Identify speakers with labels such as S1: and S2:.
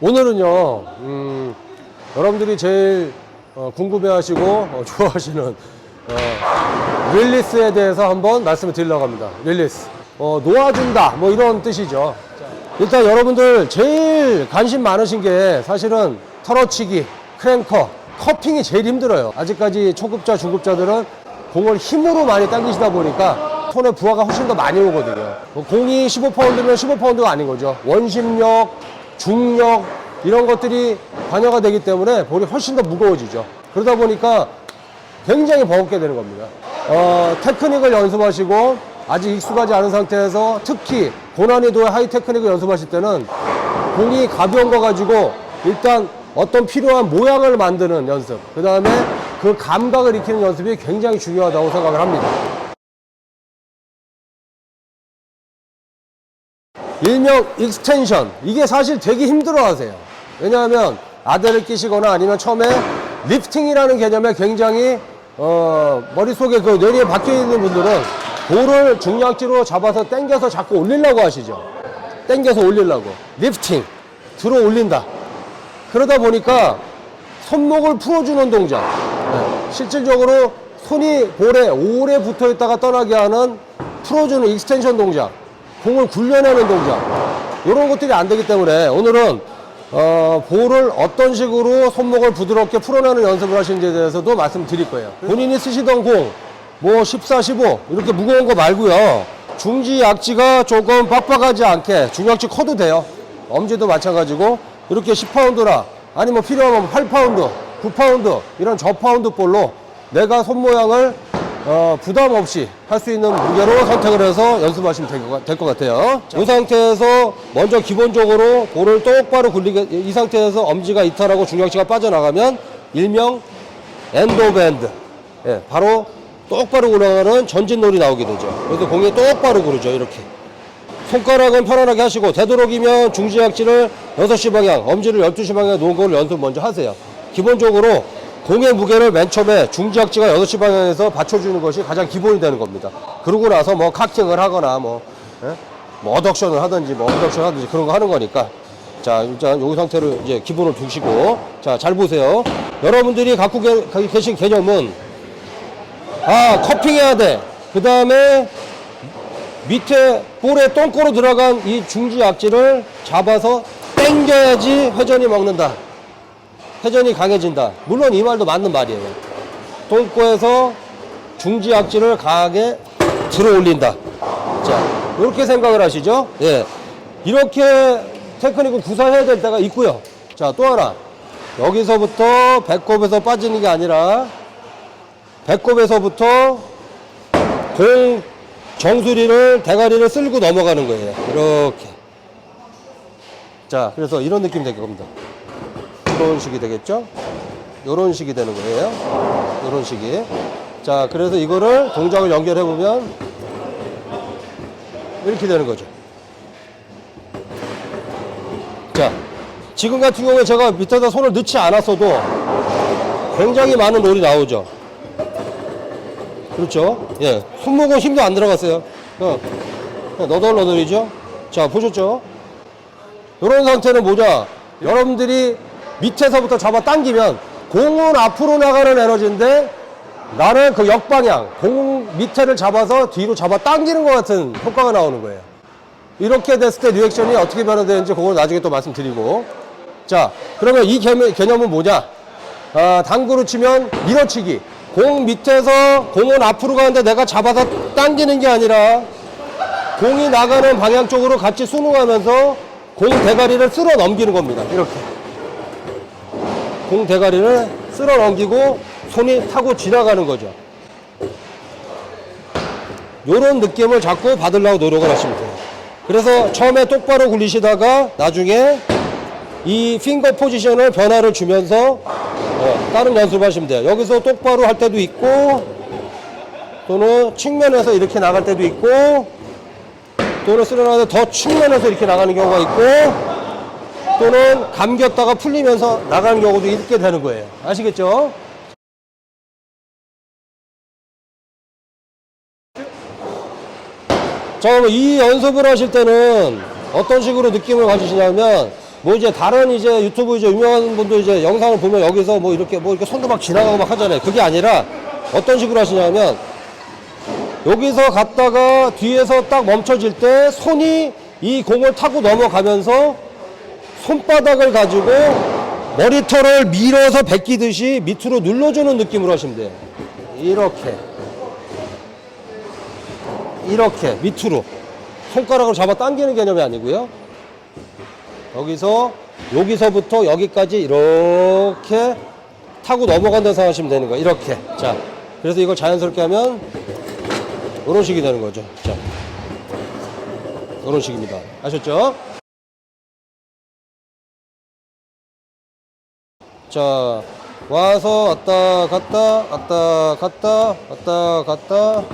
S1: 오늘은요, 음, 여러분들이 제일 어, 궁금해하시고 어, 좋아하시는 어, 릴리스에 대해서 한번 말씀을 드리려고 합니다. 릴리스. 어, 놓아준다, 뭐 이런 뜻이죠. 일단 여러분들 제일 관심 많으신 게 사실은 털어치기, 크랭커, 커핑이 제일 힘들어요. 아직까지 초급자, 중급자들은 공을 힘으로 많이 당기시다 보니까 손에 부하가 훨씬 더 많이 오거든요. 뭐 공이 15파운드면 15파운드가 아닌 거죠. 원심력, 중력 이런 것들이 관여가 되기 때문에 볼이 훨씬 더 무거워지죠. 그러다 보니까 굉장히 버겁게 되는 겁니다. 어, 테크닉을 연습하시고 아직 익숙하지 않은 상태에서 특히 고난이도의 하이 테크닉을 연습하실 때는 공이 가벼운 거 가지고 일단 어떤 필요한 모양을 만드는 연습, 그 다음에 그 감각을 익히는 연습이 굉장히 중요하다고 생각을 합니다. 일명 익스텐션. 이게 사실 되게 힘들어 하세요. 왜냐하면 아대를 끼시거나 아니면 처음에 리프팅이라는 개념에 굉장히 어, 머릿속에 그 뇌리에 박혀 있는 분들은 볼을 중량치로 잡아서 당겨서 자꾸 올리려고 하시죠. 당겨서 올리려고. 리프팅. 들어 올린다. 그러다 보니까 손목을 풀어주는 동작. 네. 실질적으로 손이 볼에 오래 붙어 있다가 떠나게 하는 풀어주는 익스텐션 동작 공을 굴려내는 동작. 이런 것들이 안 되기 때문에 오늘은 어, 볼을 어떤 식으로 손목을 부드럽게 풀어내는 연습을 하시는지에 대해서도 말씀드릴 거예요. 본인이 쓰시던 공 뭐 14, 15 이렇게 무거운 거 말고요. 중지 약지가 조금 빡빡하지 않게 중약지 커도 돼요. 엄지도 마찬가지고 이렇게 10파운드나 아니 뭐 필요하면 8파운드 9파운드 이런 저파운드 볼로 내가 손 모양을 어, 부담 없이 할 수 있는 무게로 선택을 해서 연습하시면 될것 같아요. 이 상태에서 먼저 기본적으로 볼을 똑바로 굴리게, 이 상태에서 엄지가 이탈하고 중력치가 빠져나가면 일명 엔도밴드. 예, 바로 똑바로 굴러가는 전진놀이 나오게 되죠. 그래서 공이 똑바로 구르죠, 이렇게. 손가락은 편안하게 하시고, 되도록이면 중지약지를 6시 방향, 엄지를 12시 방향에 놓은 걸 연습 먼저 하세요. 기본적으로 공의 무게를 맨 처음에 중지약지가 6시 방향에서 받쳐주는 것이 가장 기본이 되는 겁니다. 그러고 나서 뭐 카팅을 하거나 뭐, 예? 뭐 어덕션을 하든지 뭐 어덕션 하든지 그런 거 하는 거니까. 자, 일단 요 상태로 이제 기본을 두시고. 자, 잘 보세요. 여러분들이 갖고 계, 계신 개념은 아, 커핑해야 돼. 그 다음에 밑에 볼에 똥꼬로 들어간 이 중지 약지를 잡아서 당겨야지 회전이 먹는다. 회전이 강해진다. 물론 이 말도 맞는 말이에요. 똥꼬에서 중지 약지를 강하게 들어 올린다. 자, 이렇게 생각을 하시죠? 예. 이렇게 테크닉을 구사해야 될 때가 있고요. 자, 또 하나. 여기서부터 배꼽에서 빠지는 게 아니라 배꼽에서부터 공 정수리를 대가리를 쓸고 넘어가는 거예요. 이렇게. 자, 그래서 이런 느낌이 될 겁니다. 이런 식이 되겠죠? 이런 식이 되는 거예요. 이런 식이. 자, 그래서 이거를 동작을 연결해 보면 이렇게 되는 거죠. 자, 지금 같은 경우에 제가 밑에다 손을 넣지 않았어도 굉장히 많은 롤이 나오죠. 그렇죠? 예. 손목은 힘도 안 들어갔어요. 어. 너덜너덜이죠? 자, 보셨죠? 이런 상태는 뭐냐? 여러분들이 밑에서부터 잡아 당기면 공은 앞으로 나가는 에너지인데 나는 그 역방향, 공 밑에를 잡아서 뒤로 잡아 당기는 것 같은 효과가 나오는 거예요. 이렇게 됐을 때 리액션이 어떻게 변화되는지 그걸 나중에 또 말씀드리고. 자, 그러면 이 개념, 개념은 뭐냐? 아, 당구로 치면 밀어치기. 공 밑에서 공은 앞으로 가는데 내가 잡아서 당기는 게 아니라 공이 나가는 방향 쪽으로 같이 순응하면서 공 대가리를 쓸어 넘기는 겁니다. 이렇게. 공 대가리를 쓸어 넘기고 손이 타고 지나가는 거죠. 요런 느낌을 자꾸 받으려고 노력을 하시면 돼요. 그래서 처음에 똑바로 굴리시다가 나중에 이 핑거 포지션을 변화를 주면서 어, 다른 연습을 하시면 돼요. 여기서 똑바로 할 때도 있고 또는 측면에서 이렇게 나갈 때도 있고 또는 쓰러나서 더 측면에서 이렇게 나가는 경우가 있고 또는 감겼다가 풀리면서 나가는 경우도 있게 되는 거예요. 아시겠죠? 자, 그럼 이 연습을 하실 때는 어떤 식으로 느낌을 가지시냐면 뭐 이제 다른 이제 유튜브 이제 유명한 분도 이제 영상을 보면 여기서 뭐 이렇게 뭐 이렇게 손도 막 지나가고 막 하잖아요. 그게 아니라 어떤 식으로 하시냐면 여기서 갔다가 뒤에서 딱 멈춰질 때 손이 이 공을 타고 넘어가면서 손바닥을 가지고 머리털을 밀어서 베끼듯이 밑으로 눌러주는 느낌으로 하시면 돼요. 이렇게. 이렇게 밑으로. 손가락으로 잡아 당기는 개념이 아니고요. 여기서 여기서부터 여기까지 이렇게 타고 넘어간다고 생각하시면 되는 거예요. 이렇게. 자. 그래서 이걸 자연스럽게 하면 이런 식이 되는 거죠. 자. 이런 식입니다. 아셨죠? 자, 와서 왔다 갔다 왔다 갔다 왔다 갔다